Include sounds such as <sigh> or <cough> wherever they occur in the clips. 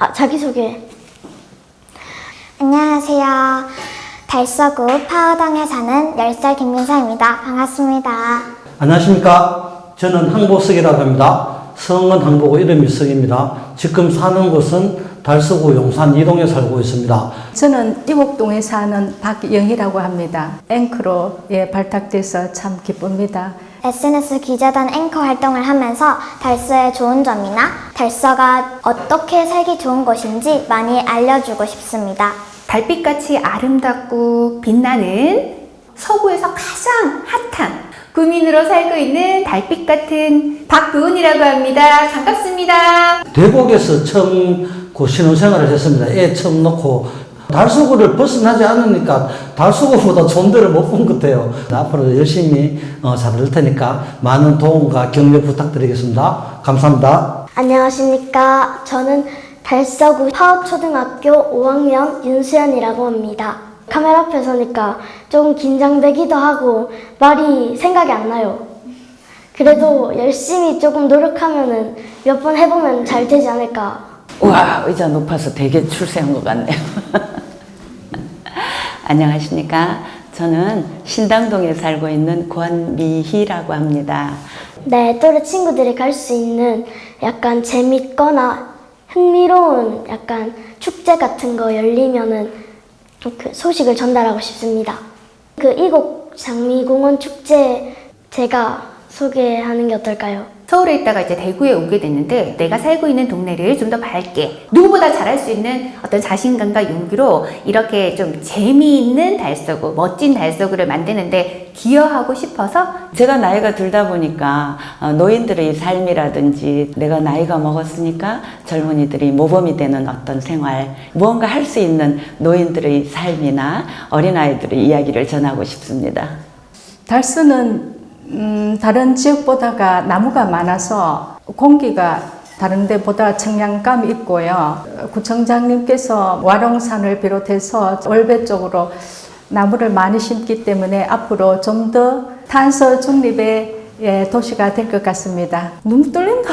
아, 자기소개. 안녕하세요. 달서구 파워당에 사는 10살 김민서입니다. 반갑습니다. 안녕하십니까. 저는 항보석이라고 합니다. 성은 항보고 이름이 석입니다. 지금 사는 곳은 달서구 용산 이동에 살고 있습니다. 저는 이곡동에 사는 박영희라고 합니다. 앵커로 예, 발탁돼서 참 기쁩니다. SNS 기자단 앵커 활동을 하면서 달서의 좋은 점이나 달서가 어떻게 살기 좋은 곳인지 많이 알려주고 싶습니다. 달빛같이 아름답고 빛나는 서구에서 가장 핫한 구민으로 살고 있는 달빛 같은 박부은이라고 합니다. 반갑습니다. 대곡에서 처음 그 신혼생활을 했습니다. 애 처음 놓고 달서구를 벗어나지 않으니까 달서구보다 좋은 데를 못 본 것 같아요. 앞으로 열심히 어, 잘할 테니까 많은 도움과 격려 부탁드리겠습니다. 감사합니다. 안녕하십니까. 저는 달서구 파워초등학교 5학년 윤수연이라고 합니다. 카메라 앞에 서니까 조금 긴장되기도 하고 말이 생각이 안 나요. 그래도 열심히 조금 노력하면은 몇 번 해보면 잘 되지 않을까. 우와 의자 높아서 되게 출세한 것 같네요. <laughs> 안녕하십니까. 저는 신당동에 살고 있는 권미희라고 합니다. 네, 또래 친구들이 갈 수 있는 약간 재밌거나 흥미로운 약간 축제 같은 거 열리면은 그 소식을 전달하고 싶습니다. 그 이곡 장미공원 축제 제가 소개하는 게 어떨까요? 서울에 있다가 이제 대구에 오게 됐는데 내가 살고 있는 동네를 좀 더 밝게 누구보다 잘할 수 있는 어떤 자신감과 용기로 이렇게 좀 재미있는 달서구, 멋진 달서구를 만드는데 기여하고 싶어서 제가 나이가 들다 보니까 어, 노인들의 삶이라든지 내가 나이가 먹었으니까 젊은이들이 모범이 되는 어떤 생활, 무언가 할 수 있는 노인들의 삶이나 어린아이들의 이야기를 전하고 싶습니다. 달서는 음, 다른 지역보다가 나무가 많아서 공기가 다른 데보다 청량감이 있고요. 구청장님께서 와룡산을 비롯해서 월배 쪽으로 나무를 많이 심기 때문에 앞으로 좀 더 탄소 중립의 예, 도시가 될 것 같습니다. 눈 뚫린다.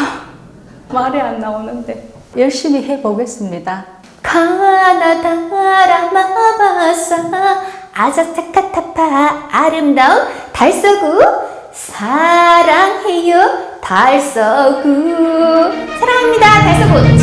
<laughs> 말이 안 나오는데 열심히 해보겠습니다. 가나다라 마바사 아자타카타파 아름다운 달서구 사랑해요 달서구. 사랑합니다 달서구